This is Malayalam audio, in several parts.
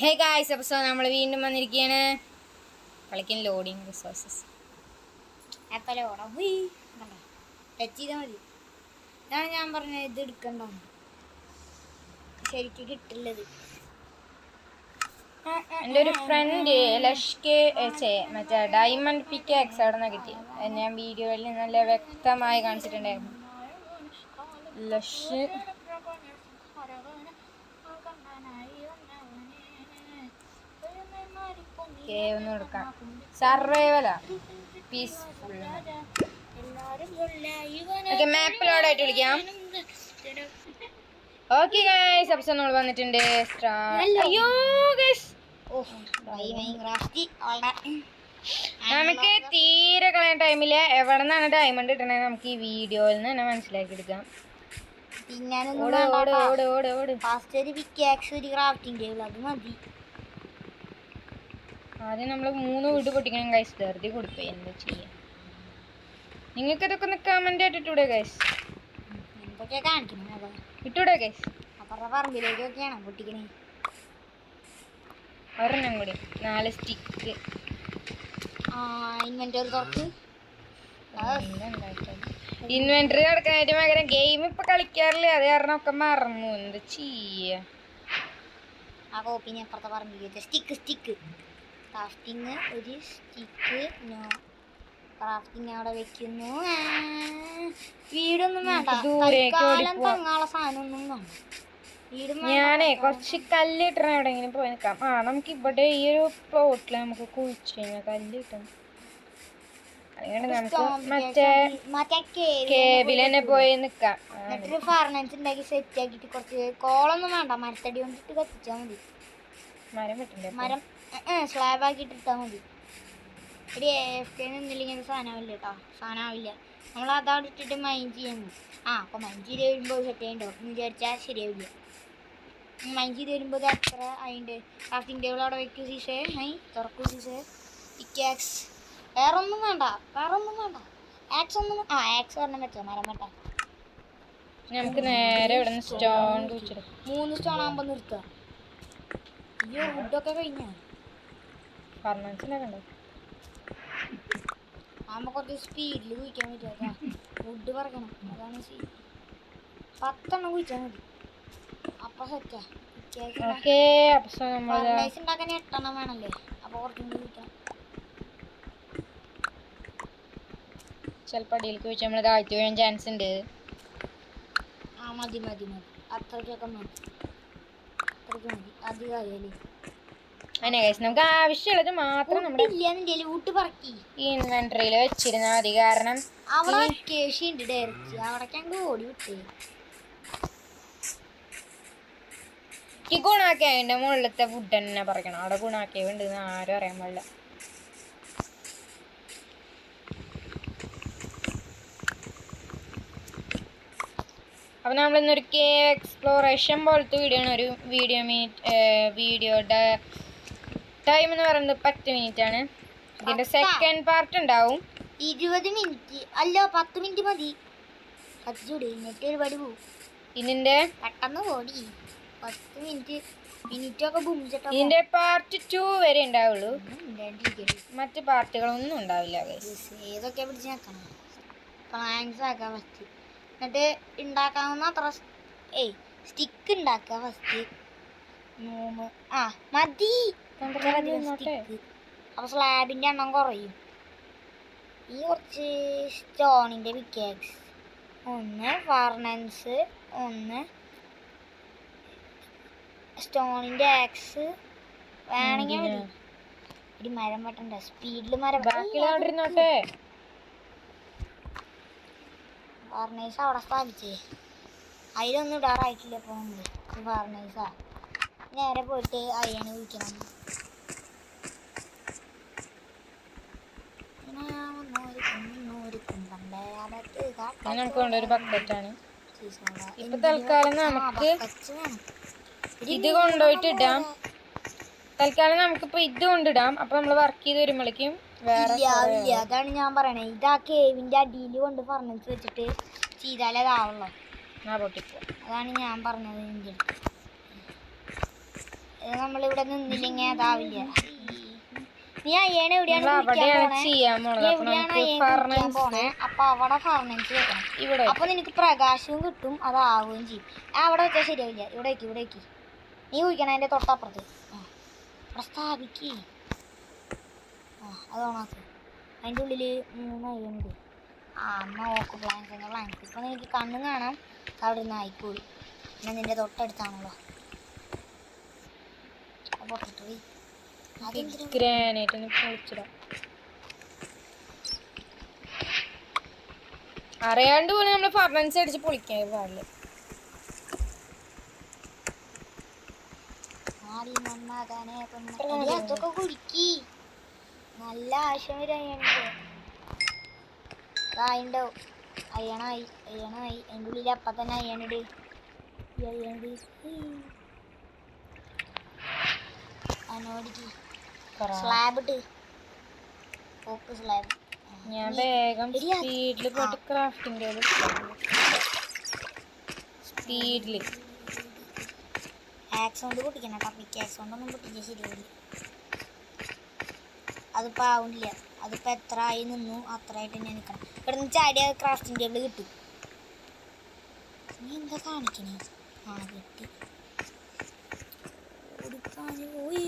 ഹേ ഗായ്സ് അപ്പോൾ നമ്മൾ വീണ്ടും വന്നിരിക്കുകയാണ് കളിക്കുന്ന ലോഡിങ് റിസോഴ്സസ് ടച്ച് ചെയ്താൽ മതി. ഇതാണ് ഞാൻ പറഞ്ഞത് ഇത് എടുക്കണ്ട? ശരിക്കും കിട്ടില്ലത്. എന്റെ ഒരു ഫ്രണ്ട് ലഷ്കെ മറ്റേ ഡയമണ്ട് പിക്ക് എക്സ് അവിടെ നിന്ന് കിട്ടി ഞാൻ വീഡിയോയിൽ നല്ല വ്യക്തമായി കാണിച്ചിട്ടുണ്ടായിരുന്നു. ലഷ് കേവ് ഒന്ന് കൊടുക്കാം. സർവൈവലാ. പീസ്ഫുൾ ഓക്കെ മാപ്പിലോടായിട്ട് വിളിക്കാം. ഓക്കെ ഗൈസ് അപ്പോൾ നമ്മൾ വന്നിട്ടുണ്ട്. അയ്യോ ഗൈസ് നമുക്ക് തീരെ കളയാൻ ടൈമിൽ എവിടെ നിന്നാണ് ഡയമണ്ട് കിട്ടണത് നമുക്ക് ഈ വീഡിയോയിൽ നിന്ന് തന്നെ മനസ്സിലാക്കി എടുക്കാം. പിന്നെ ഓട് ഓട് ഓട് ഓട് ഓട്. ഫാസ്റ്റ് ഒരു പിക്കാക്സ് ഒരു ക്രാഫ്റ്റിംഗ് ടേബിൾ അത് മതി. ആദ്യം നമ്മൾ മൂന്ന് വീട് പൊട്ടിക്കണം ഗൈസ് ധൃതി കൊടുപ്പേ എന്താ ചെയ്യാ? നിങ്ങൾക്ക് ഇതൊക്കെ ഒന്ന് കമന്റ് ഗൈസ് എന്തൊക്കെയാ അതാ? ഇട്ടൂടെ ഗൈസ് അപ്പുറത്തെ പറമ്പിലേക്കൊക്കെയാണ് പൊട്ടിക്കണേ? ഒരെണ്ണം കൂടി. നാല് സ്റ്റിക്ക് ഇൻവെന്ററി തുറക്ക്. നടക്കാനായിട്ട് പകരം ഗെയിം ഇപ്പൊ കളിക്കാറില്ല? അത് കാരണം ഒക്കെ മറന്നു. എന്താ ചെയ്യാ? ആ കോപ്പിനെ അപ്പുറത്തെ സ്റ്റിക്ക് സ്റ്റിക്ക് ക്രാഫ്റ്റിങ് ഒരു സ്റ്റിക്ക് നോ. ക്രാഫ്റ്റിംഗ് അവിടെ വെക്കുന്നു. വീടൊന്നും വേണ്ട. ദൂരേക്ക് തൽക്കാലം. തങ്ങാനുള്ള സാധനമൊന്നും വേണ്ട. ഞാനേ കുറച്ച് കല്ല് കിട്ടണ എവിടെയെങ്കിലും പോയി നിൽക്കാം. ആ നമുക്ക് ഇവിടെ ഈ ഒരു പ്ലോട്ടിൽ നമുക്ക് കുഴിച്ചു കഴിഞ്ഞാൽ കല്ല് കിട്ടും. അതുകൊണ്ട് നമുക്ക് മറ്റേ കേബിൽ തന്നെ പോയി എന്നിട്ടൊരു ഉണ്ടാക്കി സെറ്റ് ആക്കിയിട്ട് കുറച്ച് കോളൊന്നും വേണ്ട. മരത്തടി കൊണ്ടിട്ട് കത്തിച്ചാൽ മതി. മരം വെട്ടണ്ടേ മരം സ്ലാബ് ആക്കിയിട്ട് ഇട്ടാൽ മതി. ഒരു എഫ് കെ നിന്നില്ലെങ്കിൽ സാധനമാവില്ല കേട്ടോ സാധനമാവില്ല. നമ്മൾ അതവിടെ ഇട്ടിട്ട് മൈൻഡ് ചെയ്യുന്നു. ആ അപ്പോൾ മൈൻഡ് ചെയ്ത് വരുമ്പോൾ സെറ്റ് ചെയ്യണ്ടോ? എന്ന് വിചാരിച്ചാൽ ശരിയാവില്ല. മൈൻഡ് ചെയ്ത് വരുമ്പോൾ അത്ര അതിന്റെ ക്രാഫ്റ്റിംഗ് ടേബിൾ അവിടെ വെക്കൂ സീസേ ഹൈ തുറക്കൂ സീസേ പിക്കാക്സ് വേറെ ഒന്നും വേണ്ട. വേറെ ഒന്നും വേണ്ട. ആക്സ് ഒന്നും ആ ആക്സ് പറഞ്ഞാൽ വെച്ചോ മരം വേണ്ട നമുക്ക് നേരെ ഇവിടെ സ്റ്റോൺ മൂന്ന് സ്റ്റോൺ ആകുമ്പോൾ നിർത്തുക അയ്യോ ഫുഡൊക്കെ കഴിഞ്ഞാ. ഫർണാൻസിനൊക്കെ ഉണ്ടോ ആകുമ്പോൾ കുറച്ച് സ്പീഡിൽ കുഴിക്കാൻ പറ്റുക ഫുഡ് പറക്കണം. അതാണ് സീ പത്തെണ്ണം കുഴിച്ചാൽ മതി. അപ്പം സെറ്റാ ഓക്കെ അപ്പൊ നമ്മൾ ഫർണൈസ് ഉണ്ടാക്കാൻ എട്ടെണ്ണം വേണല്ലേ? അപ്പോൾ കുറച്ചും കൂടി കുഴിക്കാം. ചിലപ്പോൾ അടിയിലേക്ക് വെച്ച് നമ്മൾ താഴ്ത്തി വീഴാൻ ചാൻസ് ഉണ്ട് ആ മതി മതി മതി. അത്രയ്ക്കൊക്കെ മതി. അത്രയ്ക്ക് മതി. അധികമായാലേ അങ്ങനെ കഴിച്ച് നമുക്ക് ആവശ്യമുള്ളത് മാത്രം നമ്മുടെ ഇൻവെന്ററിയിൽ വെച്ചിരുന്നാൽ മതി. കാരണം അവിടെ കേശി ഡയറക്റ്റ് അവിടേക്ക് അങ്ങ് ഓടി വിട്ടേ. ഈ ഗുണാക്കി അതിന്റെ മുകളിലത്തെ ഫുഡ് തന്നെ പറയണം അവിടെ ഗുണാക്കിയുണ്ട് ആരും അറിയാൻ പാടില്ല. അപ്പം നമ്മളിന്നൊരു കേവ് എക്സ്പ്ലോറേഷൻ പോലത്തെ വീഡിയോ ആണ്. ഒരു വീഡിയോ മീറ്റ് വീഡിയോയുടെ ടൈം എന്ന് പറയുന്നത് പത്ത് മിനിറ്റ് ആണ് ഇതിന്റെ സെക്കൻഡ് പാർട്ട് ഉണ്ടാവും. ഇരുപത് മിനിറ്റ്. അല്ല പത്ത് മിനിറ്റ് മതി. കത്തിച്ചൂടെ നെറ്റ് ഒരുപാട് പോകും ഇതിന്റെ പെട്ടെന്ന് ഓടി പത്ത് മിനിറ്റ് മിനിറ്റ് ഒക്കെ ബുംചട്ടോ ഇതിന്റെ പാർട്ട് ടു വരെ ഉണ്ടാവുള്ളൂ. മറ്റു പാർട്ടുകളൊന്നും ഉണ്ടാവില്ല. ഏതൊക്കെ പിടിച്ച് നോക്കണം പ്ലാൻസ് ആക്കാൻ ഫസ്റ്റ് എന്നിട്ട് ഉണ്ടാക്കാവുന്ന അത്ര ഏയ് സ്റ്റിക്ക് ഉണ്ടാക്കുക ഫസ്റ്റ് മൂന്ന് ആ മതി. അപ്പൊ സ്ലാബിന്റെ എണ്ണം കുറയും. ഈ കുറച്ച് സ്റ്റോണിന്റെ പിക്കാക്സ് ഒന്ന് ഫർണൻസ് ഒന്ന് സ്റ്റോണിന്റെ ആക്സ് വേണമെങ്കിൽ മതി. ഒരു മരം വെട്ടണ്ട. സ്പീഡിൽ മരം ഇരുന്നോട്ടെ ഫർണൈസ് അവിടെ സ്ഥാപിച്ചേ. അതിലൊന്നും ഇടാറായിട്ടില്ല പോകുന്നത് ഫർണൈസാ നേരെ പോയിട്ട് അയ്യാണ് വിളിക്കണം. നമുക്ക് വേണ്ട ഒരു ബക്കറ്റാണ് ഇപ്പൊ തൽക്കാലം നമുക്ക് ഇത് കൊണ്ടുപോയിട്ട് ഇടാം. തൽക്കാലം നമുക്കിപ്പോ ഇത് കൊണ്ടിടാം. അപ്പൊ നമ്മൾ വർക്ക് ചെയ്ത് വരുമ്പോഴേക്കും വേറെ അതാണ് ഞാൻ പറയണേ. ഇതാ കേവിന്റെ അടിയിൽ കൊണ്ട് ഫർണിച്ചർ വെച്ചിട്ട് ചെയ്താലേ അതാവുള്ളൂ അതാണ് ഞാൻ പറഞ്ഞത് എന്റെ നമ്മളിവിടെ നിന്നില്ലെങ്കിൽ അതാവില്ല. നീ അയ്യനെ എവിടെയാണ് പോണേ? അപ്പൊ അവിടെ ഫർണൻസ് വെക്കണം. ഇവിടെ അപ്പൊ നിനക്ക് പ്രകാശവും കിട്ടും അതാവുകയും ചെയ്യും. അവിടെ വെച്ചാൽ ശരിയാവില്ല. ഇവിടെ വെക്ക് ഇവിടെ വെക്ക്. നീ കുഴിക്കണം അതിന്റെ തൊട്ടപ്പുറത്ത്. അവിടെ സ്ഥാപിക്ക്. ആ അത് ഓണാക്ക്. അതിന്റെ ഉള്ളിൽ മൂന്ന് അയ്യുണ്ട് ആ അമ്മ ഓക്ക് പ്ലാൻസ് പ്ലാൻസ് ഇപ്പൊ നിനക്ക് കണ്ണും കാണാം. അവിടെ നിന്ന് ആയിക്കോളി. പിന്നെ നിന്റെ തൊട്ടടുത്താണല്ലോ അത് പൊട്ടിട്ട് പോയി അതെന്തിനാ ഗ്രാനൈറ്റ് പൊളിച്ചിടാം. അറിയാണ്ട് പോലും നമ്മൾ ഫർണൻസ് അടിച്ച് പൊളിക്കാൻ പാടില്ല. നല്ല വരാനുണ്ട് ആയിണ്ടാവും അയ്യണായി അയ്യണായി അതിന്റെ ഉള്ളിൽ അപ്പം തന്നെ അയ്യണിട്. അതിനോടിക്ക് സ്ലാബ് ഇട്ട് പോക്ക് സ്ലാബ്. ഞാൻ വേഗം സ്പീഡിൽ പോട്ട് സ്പീഡിൽ ആക്സ് കൊണ്ട് പൊട്ടിക്കണം കേട്ടോ. പിക്ക് ആക്സ് കൊണ്ടൊന്നും പൊട്ടിക്കാൻ ശരിയാവില്ല. അതിപ്പോൾ ആവില്ല അതിപ്പോൾ എത്ര ആയി നിന്നു അത്ര ആയിട്ട് തന്നെ നിൽക്കണം ഇവിടെ നിന്ന് ചാടിയ ക്രാഫ്റ്റിംഗ് ടേബിൾ കിട്ടും. നീ എന്താ കാണിക്കണേ? ആ കിട്ടി ഓടിക്കാന് പോയി.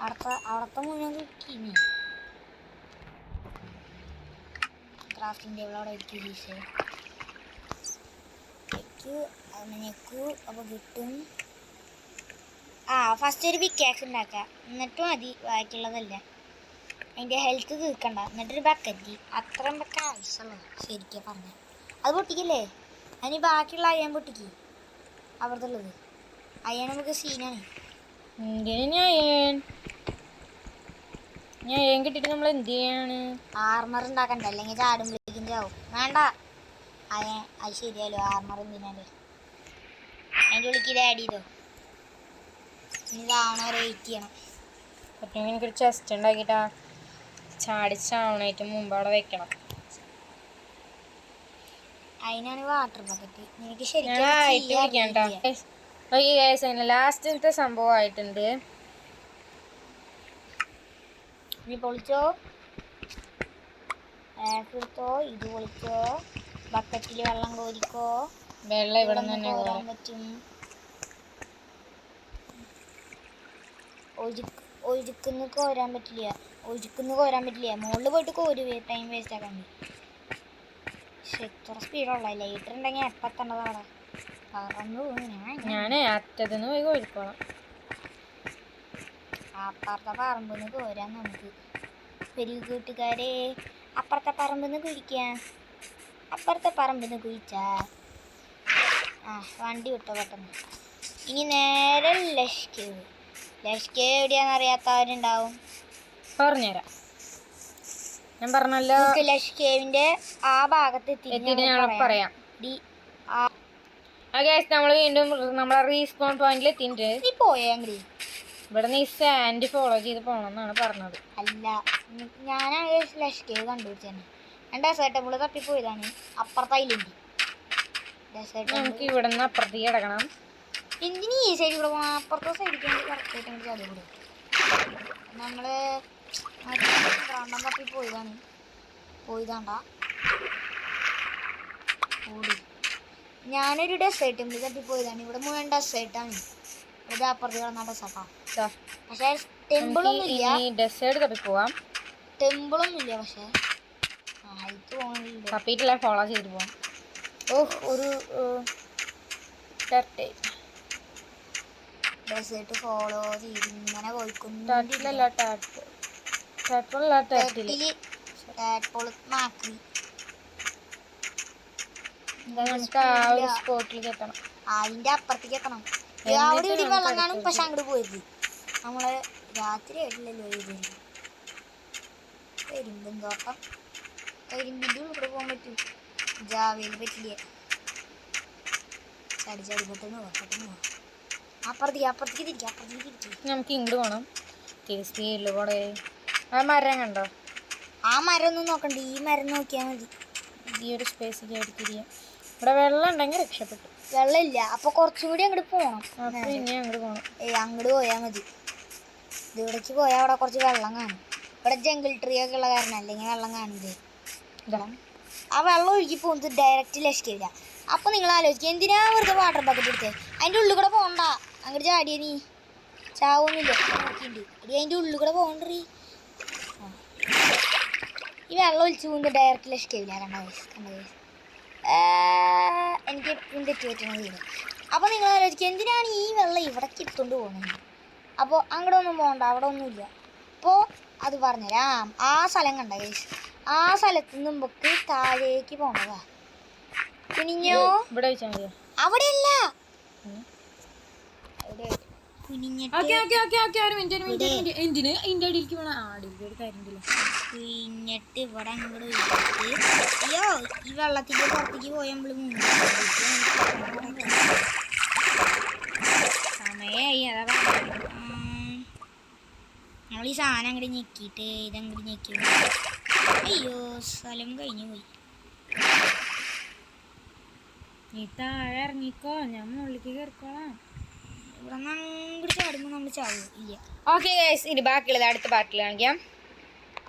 അവിടുത്തെ അവിടുത്തെ മുഴുവൻ കിട്ടി നീ ക്രാഫ്റ്റിംഗ് ടേബിൾ അവിടെ ഞെക്കു അങ്ങനെ അപ്പോൾ കിട്ടും. ആ ഫസ്റ്റ് ഒരു പിക്കാക്സ് ഉണ്ടാക്കുക എന്നിട്ട് മതി ബാക്കിയുള്ളതല്ല. അതിന്റെ ഹെൽത്ത് തീർക്കണ്ട. എന്നിട്ടൊരു ബക്കറ്റ് അത്രയും ബക്ക ആവശ്യമുള്ളൂ ശരിക്കും പറഞ്ഞ അത് പൊട്ടിക്കില്ലേ? അതിന് ബാക്കിയുള്ള അയ്യാൻ പൊട്ടിക്ക്. അവിടുത്തെ ഉള്ളത് അയ്യാൻ നമുക്ക് സീനാണ്. എന്തിനു ഞാൻ ഞാൻ കിട്ടിയിട്ട് നമ്മൾ എന്ത് ചെയ്യാണ്? ആർമർ ഉണ്ടാക്കണ്ട? അല്ലെങ്കിൽ ചാടുമ്പോഴേക്കും ചാവും വേണ്ട. അയ അത് ശരിയല്ലോ ആർമർ എന്തിനാല് അതിന്റെ ഉള്ളിക്ക് ഇത്. ആഡ് ചെയ്തോ ഇനി ഇതാവണ വരെ വെയിറ്റ് ചെയ്യണം. പറ്റുമെങ്കിൽ എനിക്കൊരു ചെസ്റ്റ് ഉണ്ടാക്കിയിട്ട് ചാടിച്ചാവണായിട്ട് മുമ്പ് അവിടെ വെക്കണം. അതിനാണ് വാട്ടർ ബക്കറ്റ് എനിക്ക് ശരിക്കും ലാസ്റ്റത്തെ സംഭവം ആയിട്ടുണ്ട് നീ പൊളിച്ചോ എടുത്തോ ഇത് പൊളിച്ചോ? ബക്കറ്റിൽ വെള്ളം കോരിക്കോ? വെള്ളം ഇവിടെ തന്നെ കോരാൻ പറ്റും. ഒഴുക്ക് ഒഴുക്കുന്ന് കോരാൻ പറ്റില്ല. ഒഴുക്കുന്ന് കോരാൻ പറ്റില്ല. മുകളിൽ പോയിട്ട് കോരി ടൈം വേസ്റ്റ് ആക്കണ്ട പക്ഷെ സ്പീഡുള്ള ലൈറ്റർ ഉണ്ടെങ്കിൽ എപ്പം എത്തേണ്ടതാണ് പറന്നു ഞാൻ ഞാനേ അറ്റത്തുനിന്ന് പോയി കോരിക്കോളാം. അപ്പുറത്തെ പറമ്പിൽ നിന്ന് കോരാൻ നമുക്ക്. ഒരു കൂട്ടുകാരെ അപ്പുറത്തെ പറമ്പിൽ നിന്ന് കുഴിക്കാം. അപ്പുറത്തെ പറമ്പിൽ നിന്ന് കുഴിച്ചാ. ആ വണ്ടി വിട്ടോ പെട്ടെന്ന്. ഇനി നേരെ ലഷ്കേവ് ലഷ്കേവ് എവിടെയാണെന്ന് അറിയാത്തവരുണ്ടാവും. പറഞ്ഞുതരാം. ഞാൻ പറഞ്ഞല്ലോ ലഷ്കേവിന്റെ ആ ഭാഗത്ത് എത്തിയിട്ട് ഞങ്ങൾ ഞാൻ പറയാം. നമ്മൾ വീണ്ടും നമ്മളെ റീസ്പോൺ പോയിന്റിൽ എത്തിയിട്ട് നീ പോയെങ്കിൽ ഇവിടെ നീ സാൻഡ് ഫോളോ ചെയ്ത് പോണെന്നാണ് പറഞ്ഞത്. അല്ല ഞാൻ ലഷ്കേവ് കണ്ടുപിടിച്ചത് ഞാൻ ഡെസേർട്ട് ടെമ്പിൾ തപ്പിപ്പോയതാണ് അപ്പുറത്തെ ഐലൻഡ് ഡെസേർട്ട് നമുക്ക് ഇവിടെ നിന്ന് അപ്പുറത്തേക്ക് കിടക്കണം. എന്തിനീ ഈ സൈഡിൽ കൂടെ പോകണം അപ്പുറത്തെ സൈഡിൽ കറക്റ്റായിട്ട് ചാടി കൂടെ? നമ്മൾ പ്രാണ്ടം തപ്പി പോയതാണ് പോയതാണ്ട ഓടി ഞാനൊരു ഡെസേർട്ട് ഇവിടെ തപ്പി പോയതാണ് ഇവിടെ മുഴുവൻ ഡെസേർട്ടാണ് ഇത് അപ്പുറത്ത് കിടന്ന ഡെസേർട്ടാ പക്ഷേ ടെമ്പിളൊന്നും നമുക്ക് ഇല്ല ഇനി ഡെസേർട്ട് തപ്പി പോവാം ടെമ്പിളൊന്നും ഇല്ല പക്ഷേ ഹൈറ്റ് പോകണില്ല തപ്പിയിട്ടില്ല ഫോളോ ചെയ്ത് പോവാം ഓഹ് ഒരു ഡെസേർട്ട് ഫോളോ ചെയ്ത് ഇങ്ങനെ പോയിക്കൊണ്ടിട്ടില്ലല്ലോ ടാറ്റ് നമുക്ക് ആ ഒരു സ്പോട്ടിലേക്ക് എത്തണം. അതിന്റെ അപ്പുറത്തേക്ക് എത്തണം. അവിടെ ഇവിടെ വെള്ളം കാണും പക്ഷെ അങ്ങോട്ട് പോയത്. നമ്മൾ രാത്രി ആയിട്ടില്ലല്ലോ ഇത്. കരിമ്പും തോട്ടം. കരിമ്പിന്റെ ഉള്ളിൽ കൂടെ പോകാൻ പറ്റും. ജാവയിൽ പറ്റില്ല? ചടി ചടി പെട്ടെന്ന് പെട്ടെന്ന് അപ്പുറത്തേക്ക് അപ്പുറത്തേക്ക് തിരിക്കാം അപ്പുറത്തേക്ക് തിരിക്കാം. നമുക്ക് ഇങ്ങോട്ട് പോകണം തിരി സ്പീഡിൽ കൂടെ ആ മരം കണ്ടോ? ആ മരം ഒന്നും നോക്കണ്ട. ഈ മരം നോക്കിയാൽ മതി. ഈ ഒരു സ്പേസിൽ ആയിരിക്കും ഇവിടെ വെള്ളം ഉണ്ടെങ്കിൽ രക്ഷപ്പെട്ടു. വെള്ളമില്ല. അപ്പൊ കുറച്ചും കൂടി അങ്ങോട്ട് അപ്പൊ ഇനി അങ്ങോട്ട് പോണം. ഏയ് അങ്ങോട്ട് പോയാൽ മതി. ഇവിടേക്ക് പോയാൽ അവിടെ കുറച്ച് വെള്ളം കാണും. ഇവിടെ ജംഗിൾ ട്രീ ഒക്കെ ഉള്ള കാരണം അല്ലെങ്കിൽ വെള്ളം കാണില്ലേ. ആ വെള്ളം ഒഴുകി പോകുന്നത് ഡയറക്റ്റ് ലഷ്കില്ല അപ്പൊ നിങ്ങൾ ആലോചിക്കുക എന്തിനാ വെറുതെ വാട്ടർ ബക്കറ്റ് എടുത്തേ? അതിന്റെ ഉള്ളിൽ കൂടെ പോണ്ട. അങ്ങോട്ട് ചാടിയ നീ. ചാവൊന്നുമില്ല. നോക്കിണ്ട് എടി അതിന്റെ ഉള്ളിൽ കൂടെ പോകണ്ടീ ഈ വെള്ളം ഒഴിച്ചു കൊണ്ട് ഡയറക്റ്റ് ലഷ്കില്ല കണ്ട guys, കണ്ട വയസ്സ് എനിക്ക് എപ്പോഴും തെറ്റ് പറ്റണ ചെയ്തു അപ്പോൾ നിങ്ങൾ ആലോചിക്കുക എന്തിനാണ് ഈ വെള്ളം ഇവിടേക്ക് എടുത്തോണ്ട് പോകുന്നത്? അപ്പോൾ അങ്ങോട്ട് ഒന്നും പോകണ്ട അവിടെ ഒന്നുമില്ല അപ്പോൾ അത് പറഞ്ഞുതരാം. ആ സ്ഥലം കണ്ട guys. ആ സ്ഥലത്ത് നിന്ന് നമുക്ക് താഴേക്ക് പോണതാ. കുനിഞ്ഞോ? ഇവിടെ അവിടെയല്ല. ഉം. ഓക്കെ ഓക്കെ ഓക്കെ ഓക്കെ ഒരു മിനിറ്റ് ഒരു മിനിറ്റ് ഒരു മിനിറ്റ് എന്തിന്? ഇതിന്റെ അടിയിലേക്ക് വേണം ആ അടിയിലേക്ക് ഒരു കാര്യമില്ല കുനിഞ്ഞിട്ട് ഇവിടെ അങ്ങോട്ട് അയ്യോ ഈ വെള്ളത്തിന്റെ പുറത്തേക്ക് പോയാൽ നമ്മൾ അതാ. നമ്മൾ ഈ സാധനം അങ്ങോട്ട് ഞെക്കിയിട്ട് ഇതങ്ങോട്ട് ഞെക്കി. അയ്യോ സ്ഥലം കഴിഞ്ഞു പോയി. നീ താഴെ ഇറങ്ങിക്കോ ഞാൻ മുകളിലേക്ക് കയറിക്കോളാം ഇവിടെ നിന്ന് അങ്ങോട്ട് ചാടുമ്പോൾ നമ്മൾ ചാടും ഇല്ല. ഓക്കെ ഇനി ബാക്കിയുള്ളത് അടുത്ത പാർട്ടിൽ കാണിക്കാം